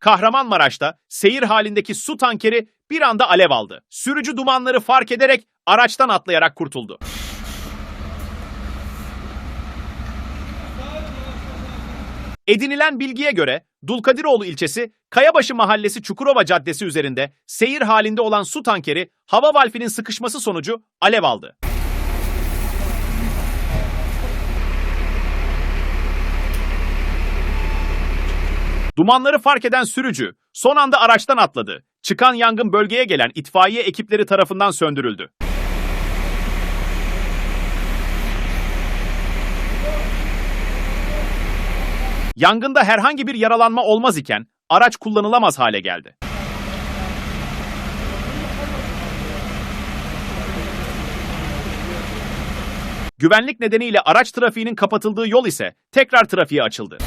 Kahramanmaraş'ta seyir halindeki su tankeri bir anda alev aldı. Sürücü dumanları fark ederek araçtan atlayarak kurtuldu. Edinilen bilgiye göre Dulkadiroğlu ilçesi Kayabaşı Mahallesi Çukurova Caddesi üzerinde seyir halinde olan su tankeri hava valfinin sıkışması sonucu alev aldı. Dumanları fark eden sürücü son anda araçtan atladı. Çıkan yangın bölgeye gelen itfaiye ekipleri tarafından söndürüldü. Yangında herhangi bir yaralanma olmaz iken araç kullanılamaz hale geldi. Güvenlik nedeniyle araç trafiğinin kapatıldığı yol ise tekrar trafiğe açıldı.